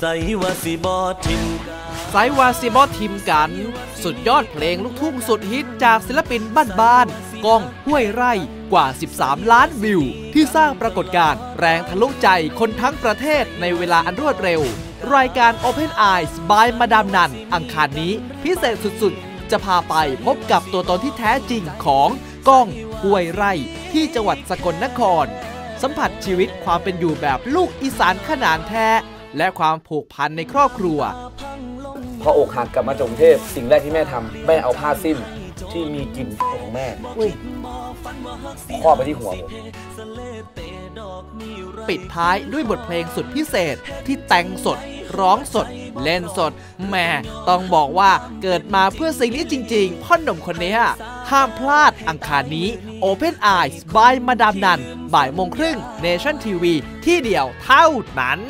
ใสว่าสิบอทิมไซวาซิบอทีมกัน สุดยอดเพลงลูกทุ่งสุดฮิตจากศิลปินบ้านๆก้องห้วยไร่กว่า 13 ล้านวิว ที่สร้างปรากฏการณ์แรงทะลุใจคนทั้งประเทศในเวลาอันรวดเร็ว รายการ Open Eyes by มาดามนัน อังคารนี้พิเศษสุดๆ จะพาไปพบกับตัวตนที่แท้จริงของก้องห้วยไร่ ที่จังหวัดสกลนคร สัมผัสชีวิตความเป็นอยู่แบบลูกอีสานขนานแท้ และความผูกพันในครอบครัว พออกหักกลับมาจากกรุงเทพสิ่งแรกที่แม่ทำแม่เอาผ้าสิ้นที่มีกลิ่นของแม่ครอบไปที่หัวผมปิดท้ายด้วยบทเพลงสุดพิเศษที่แต่งสด ร้องสด เล่นสดแหม่ต้องบอกว่าเกิดมาเพื่อสิ่งนี้จริง ๆ พ่อหนุ่มคนนี้ห้ามพลาดอังคารนี้ Open Eyes by มาดามนัน บ่ายโมงครึ่ง Nation TV ที่เดียวเท่านั้น